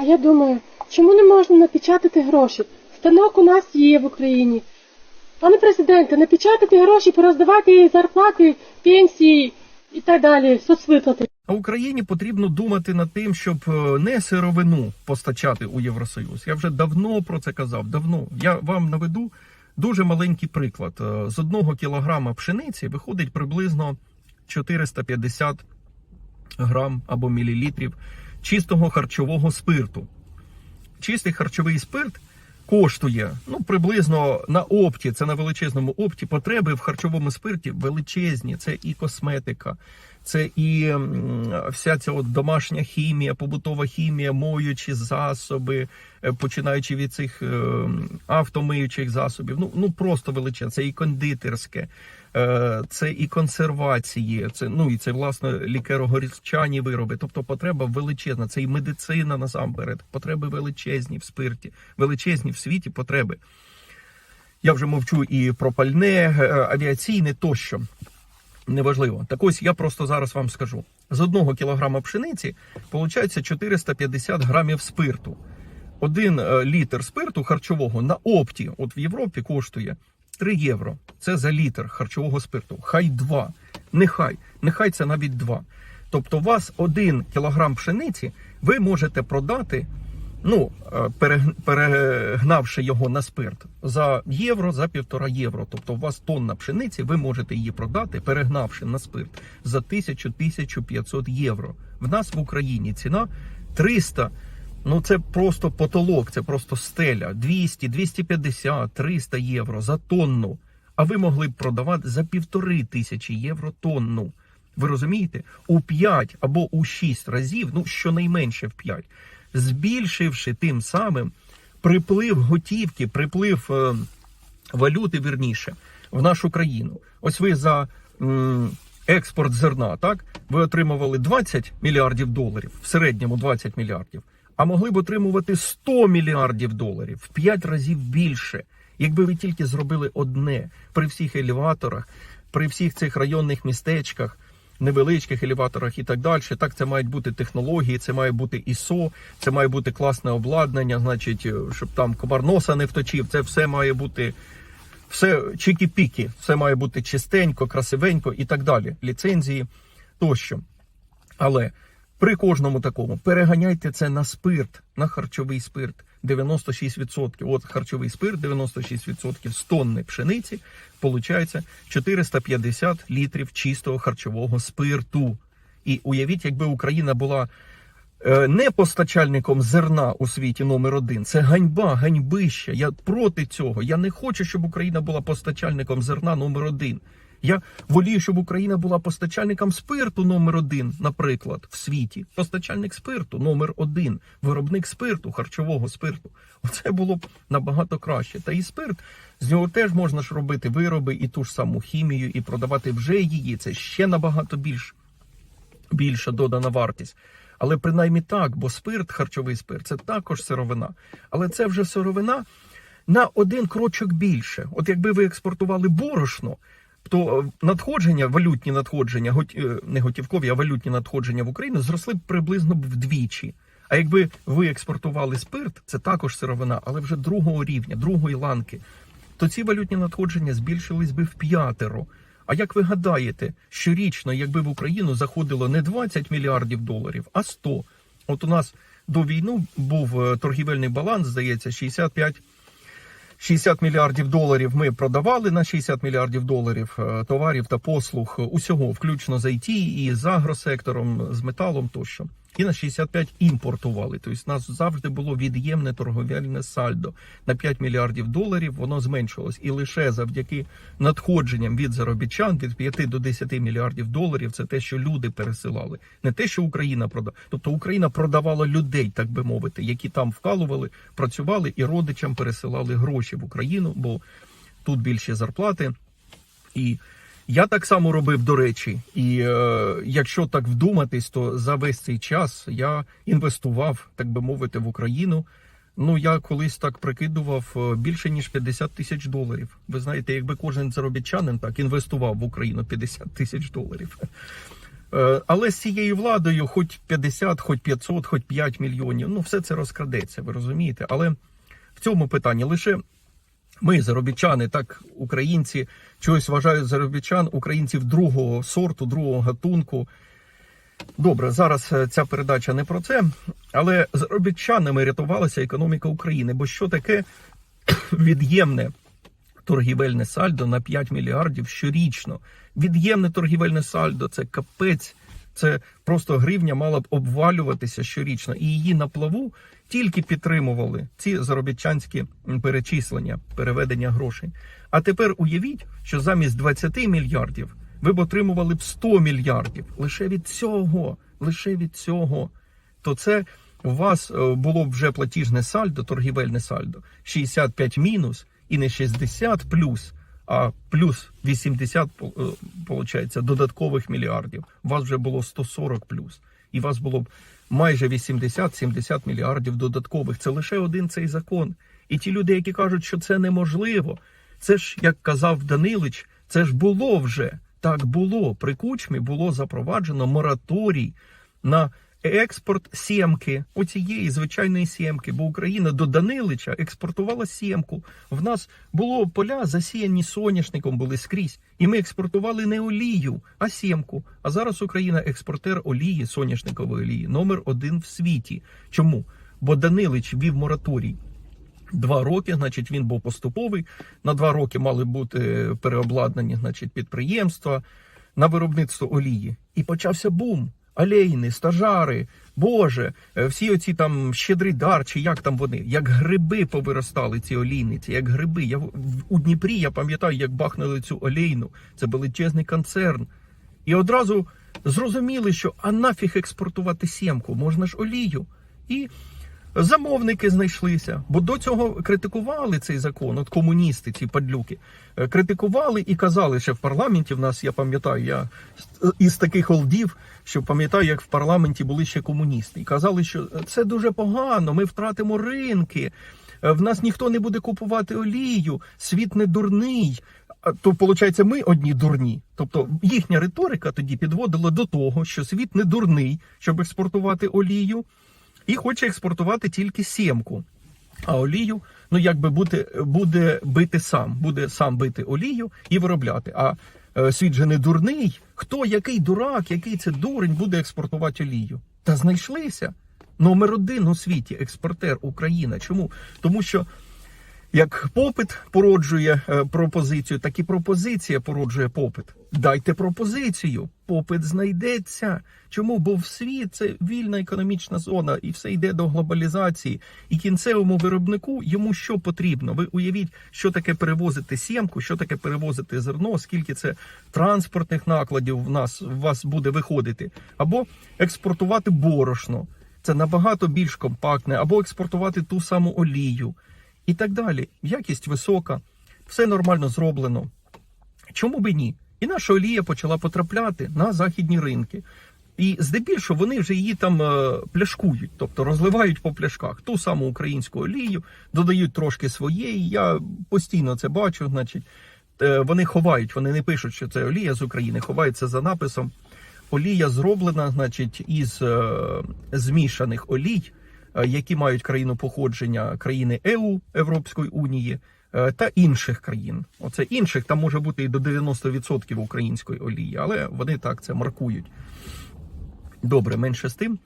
А я думаю, чому не можна напечатати гроші? Станок у нас є в Україні. Пане президенте, напечатати гроші, пороздавати зарплати, пенсії і так далі, соцвиплати. Україні потрібно думати над тим, щоб е, не сировину постачати у Євросоюз. Я вже давно про це казав. Давно я вам наведу дуже маленький приклад. Е, З одного кілограма пшениці виходить приблизно 450 грам або мілілітрів чистого харчового спирту. Чистий харчовий спирт коштує ну приблизно на опті, це на величезному опті. Потреби в харчовому спирті величезні. Це і косметика, це і вся ця от домашня хімія, побутова хімія, моючі засоби, е, починаючи від цих е, автомиючих засобів. Ну ну просто величезне. Це і кондитерське, е, це і консервації, це ну і це власне лікеро-горілчані вироби. Тобто потреба величезна. Це і медицина насамперед. Потреби величезні в спирті, величезні в світі потреби. Я вже мовчу і про пальне, авіаційне тощо. Неважливо. Так ось я просто зараз вам скажу: з одного кілограма пшениці виходить 450 грамів спирту. Один е, літр спирту харчового на опті, от в Європі, коштує 3 євро. Це за літр харчового спирту. Хай 2. Нехай, нехай це навіть 2. Тобто, у вас один кілограм пшениці ви можете продати, ну, е, перег- перегнавши його на спирт, за євро, за півтора євро. Тобто, у вас тонна пшениці, ви можете її продати, перегнавши на спирт за 1000-1500 євро. В нас в Україні ціна 300 Ну це просто потолок, це просто стеля. 200, 250, 300 євро за тонну. А ви могли б продавати за півтори тисячі євро тонну. Ви розумієте? У 5 або у 6 разів, ну щонайменше в 5, збільшивши тим самим приплив готівки, приплив е, валюти, вірніше, в нашу країну. Ось ви за експорт зерна, так? Ви отримували 20 мільярдів доларів, в середньому 20 мільярдів, а могли б отримувати 100 мільярдів доларів в 5 разів більше, якби ви тільки зробили одне при всіх елеваторах, при всіх цих районних містечках. Невеличких елеваторах і так далі. Так, це мають бути технології, це має бути ІСО, це має бути класне обладнання, значить, е, щоб там комар носа не вточив. Це все має бути все чікі-пікі, все має бути чистенько, красивенько і так далі. Ліцензії тощо. Але при кожному такому переганяйте це на спирт, на харчовий спирт. 96%. От харчовий спирт, 96% з тонни пшениці, виходить 450 літрів чистого харчового спирту. І уявіть, якби Україна була е, не постачальником зерна у світі номер один. Це ганьба, ганьбища. Я проти цього. Я не хочу, щоб Україна була постачальником зерна номер один. Я волію, щоб Україна була постачальником спирту номер один, наприклад, в світі. Постачальник спирту номер один, виробник спирту, харчового спирту. Оце було б набагато краще. Та і спирт з нього теж можна ж робити вироби і ту ж саму хімію, і продавати вже її. Це ще набагато більше більша додана вартість. Але принаймні так, бо спирт, харчовий спирт, це також сировина. Але це вже сировина на один крочок більше. От якби ви експортували борошно, то е, надходження, валютні надходження, е, не готівкові, а валютні надходження в Україну зросли приблизно б вдвічі. А якби ви експортували спирт, це також сировина, але вже другого рівня, другої ланки, то ці валютні надходження збільшились би в п'ятеро. А як ви гадаєте, щорічно, якби в Україну заходило не 20 мільярдів доларів, а 100? От у нас до війни був е, торгівельний баланс, здається, 65 60 мільярдів доларів ми продавали на 60 мільярдів доларів е, товарів та послуг усього, включно з IT і з агросектором, з металом тощо. І на 65 імпортували. Тобто у нас завжди було від'ємне торговельне сальдо на 5 мільярдів доларів. Воно зменшилось, і лише завдяки надходженням від заробітчан від 5 до 10 мільярдів доларів. Це те, що люди пересилали, не те, що Україна продала. Тобто Україна продавала людей, так би мовити, які там вкалували, працювали і родичам пересилали гроші в Україну, бо тут більші зарплати. І я так само робив, до речі, і е, якщо так вдуматись, то за весь цей час я інвестував, так би мовити, в Україну. Ну, я колись так прикидував е, більше ніж 50 тисяч доларів. Ви знаєте, якби кожен заробітчанин так інвестував в Україну 50 тисяч доларів. Е, Але з цією владою, хоч 50, хоч 500, хоч 5 мільйонів, ну все це розкрадеться, ви розумієте. Але в цьому питанні лише ми, заробітчани, так українці чогось вважають заробітчан, українців другого сорту, другого гатунку. Добре, зараз е, ця передача не про це, але заробітчанами рятувалася економіка України. Бо що таке від'ємне торгівельне сальдо на 5 мільярдів щорічно? Від'ємне торгівельне сальдо це капець. Це просто гривня мала б обвалюватися щорічно, і її на плаву тільки підтримували ці заробітчанські перечислення, переведення грошей. А тепер уявіть, що замість 20 мільярдів ви б отримували б 100 мільярдів лише від цього, лише від цього. То це у вас е, було б вже платіжне сальдо, торгівельне сальдо 65 мінус і не 60 плюс, а плюс 80 е, получається, додаткових мільярдів. У вас вже було 140 плюс. І у вас було б майже 80-70 мільярдів додаткових. Це лише один цей закон. І ті люди, які кажуть, що це неможливо, це ж, як казав Данилич, це ж було вже. Так було. При кучмі було запроваджено мораторій на експорт сімки, оцієї звичайної сімки, бо Україна до Данилича експортувала сімку. В нас було поля засіяні соняшником, були скрізь, і ми експортували не олію, а сімку. А зараз Україна експортер олії, соняшникової олії, номер один в світі. Чому? Бо Данилич вів мораторій. Два роки, значить, він був поступовий. На два роки мали бути переобладнані, значить, підприємства на виробництво олії. І почався бум. Олейни, стажари, Боже, е, всі оці там щедрий дар, чи як там вони, як гриби повиростали ці олійниці, як гриби. Я у Дніпрі я пам'ятаю, як бахнули цю олійну. Це величезний концерн. І одразу зрозуміли, що а нафіг експортувати сімку, можна ж олію. І замовники знайшлися, бо до цього критикували цей закон. От комуністи, ці падлюки, е, критикували і казали, що в парламенті в нас, я пам'ятаю, я із таких олдів, що пам'ятаю, як в парламенті були ще комуністи, і казали, що це дуже погано, ми втратимо ринки. е, В нас ніхто не буде купувати олію, світ не дурний. То, виходить, ми одні дурні. Тобто їхня риторика тоді підводила до того, що світ не дурний, щоб експортувати олію, і хоче експортувати тільки сімку. А олію, ну якби буде, буде бити сам, буде сам бити олію і виробляти. А е, світ же не дурний. Хто який дурак, який це дурень буде експортувати олію? Та знайшлися. Номер один у світі експортер Україна. Чому? Тому що як попит породжує е, пропозицію, так і пропозиція породжує попит. Дайте пропозицію, попит знайдеться. Чому? Бо в світ це вільна економічна зона, і все йде до глобалізації. І кінцевому виробнику йому що потрібно? Ви уявіть, що таке перевозити сімку, що таке перевозити зерно, скільки це транспортних накладів в нас в вас буде виходити, або експортувати борошно. Це набагато більш компактне, або експортувати ту саму олію і так далі. Якість висока, все нормально зроблено. Чому би ні? І наша олія почала потрапляти на західні ринки. І здебільшого вони вже її там е, пляшкують, тобто розливають по пляшках ту саму українську олію, додають трошки своєї. Я постійно це бачу. Значить, е, вони ховають, вони не пишуть, що це олія з України, ховаються за написом. Олія зроблена, значить, із е, змішаних олій, які мають країну походження країни ЕУ Європейської Унії е, та інших країн. Оце інших там може бути і до 90% української олії, але вони так це маркують. Добре, менше з тим.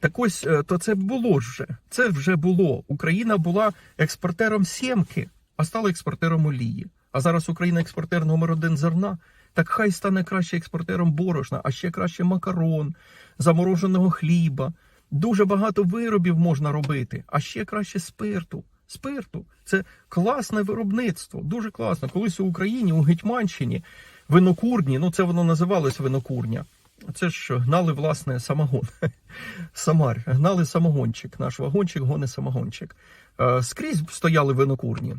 Так ось е, то це було вже. Це вже було. Україна була експортером сімки, а стала експортером олії. А зараз Україна експортер номер один зерна. Так хай стане краще експортером борошна, а ще краще макарон, замороженого хліба. Дуже багато виробів можна робити, а ще краще спирту. Спирту це класне виробництво, дуже класно. Колись у Україні, у Гетьманщині, винокурні, ну це воно називалось винокурня. Це ж гнали власне самогон. Самар, гнали самогончик. Наш вагончик гоне самогончик. Е, Скрізь стояли винокурні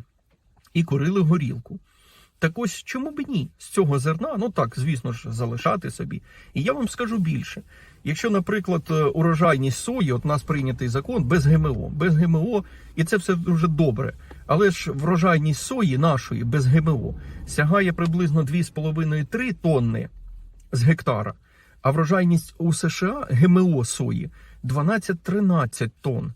і курили горілку. Так ось чому б ні? З цього зерна, ну так, звісно ж, залишати собі. І я вам скажу більше. Якщо, наприклад, е, урожайність сої, от нас прийнятий закон без ГМО, без ГМО, і це все дуже добре. Але ж врожайність сої нашої без ГМО сягає приблизно 2,5-3 тонни з гектара. А врожайність у США ГМО сої 12-13 тонн.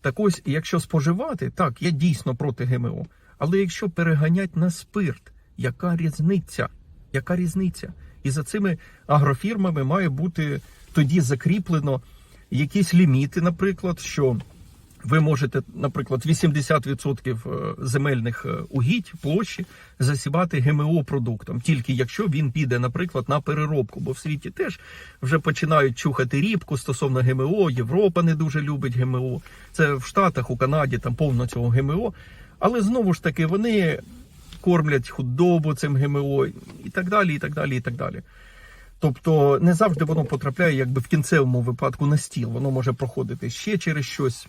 Так ось, якщо споживати, так, я дійсно проти ГМО. Але якщо переганять на спирт, яка різниця? Яка різниця? І за цими агрофірмами має бути тоді закріплено якісь ліміти, наприклад, що ви можете, наприклад, 80% земельних е, угідь площі засівати ГМО продуктом, тільки якщо він піде, наприклад, на переробку. Бо в світі теж вже починають чухати рібку стосовно ГМО. Європа не дуже любить ГМО. Це в Штатах, у Канаді там повно цього ГМО. Але знову ж таки вони кормлять худобу цим ГМО і так далі, і так далі, і так далі. Тобто не завжди воно потрапляє якби в кінцевому випадку на стіл. Воно може проходити ще через щось.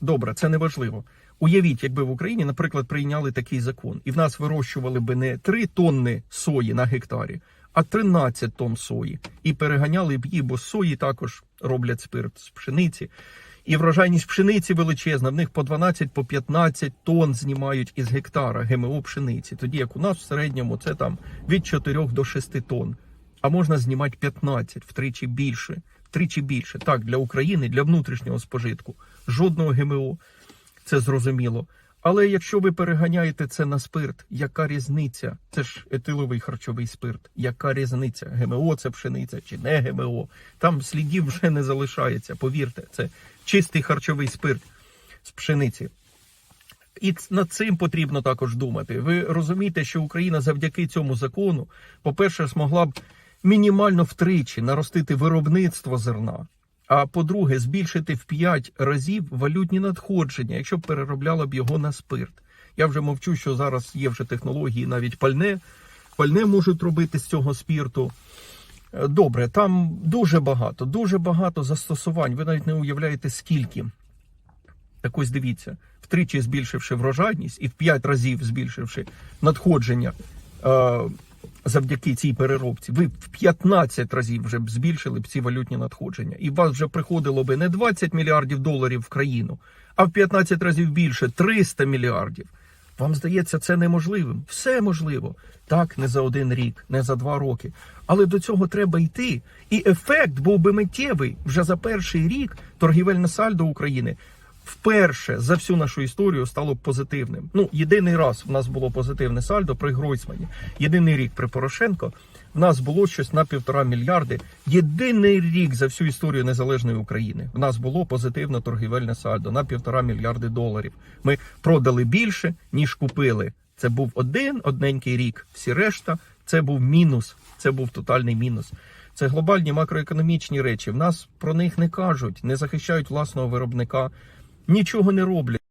Добре, це не важливо. Уявіть, якби в Україні, наприклад, прийняли такий закон, і в нас вирощували би не 3 тонни сої на гектарі, а 13 тонн сої, і переганяли б її, бо сої також роблять спирт з пшениці. І врожайність пшениці величезна. В них по 12 по 15 тонн знімають із гектара ГМО пшениці. Тоді як у нас в середньому це там від 4 до 6 тонн. А можна знімати 15, втричі більше. Втричі більше. Так, для України, для внутрішнього спожитку. Жодного ГМО. Це зрозуміло. Але якщо ви переганяєте це на спирт, яка різниця? Це ж етиловий харчовий спирт. Яка різниця? ГМО це пшениця чи не ГМО? Там слідів вже не залишається. Повірте, це чистий харчовий спирт з пшениці. І над цим потрібно також думати. Ви розумієте, що Україна завдяки цьому закону, по-перше, змогла б мінімально втричі наростити виробництво зерна. А по-друге, збільшити в 5 разів валютні надходження, якщо б переробляла б його на спирт. Я вже мовчу, що зараз є вже технології, навіть пальне. Пальне можуть робити з цього спірту. Е, Добре, там дуже багато, дуже багато застосувань. Ви навіть не уявляєте скільки. Так ось дивіться, втричі збільшивши врожайність і в 5 разів збільшивши надходження е, завдяки цій переробці, ви в 15 разів вже б збільшили б ці валютні надходження. І вас вже приходило би не 20 мільярдів доларів в країну, а в 15 разів більше 300 мільярдів. Вам здається, це неможливим? Все можливо. Так, не за один рік, не за два роки. Але до цього треба йти. І ефект був би миттєвий. Вже за перший рік торгівельне сальдо України вперше за всю нашу історію стало позитивним. Ну, єдиний раз в нас було позитивне сальдо при Гройсмані. Єдиний рік при Порошенко в нас було щось на півтора мільярди. Єдиний рік за всю історію незалежної України. В нас було позитивне торгівельне сальдо на півтора мільярди доларів. Ми продали більше, ніж купили. Це був один одненький рік. Всі решта це був мінус. Це був тотальний мінус. Це глобальні макроекономічні речі. В нас про них не кажуть, не захищають власного виробника, нічого не роблять.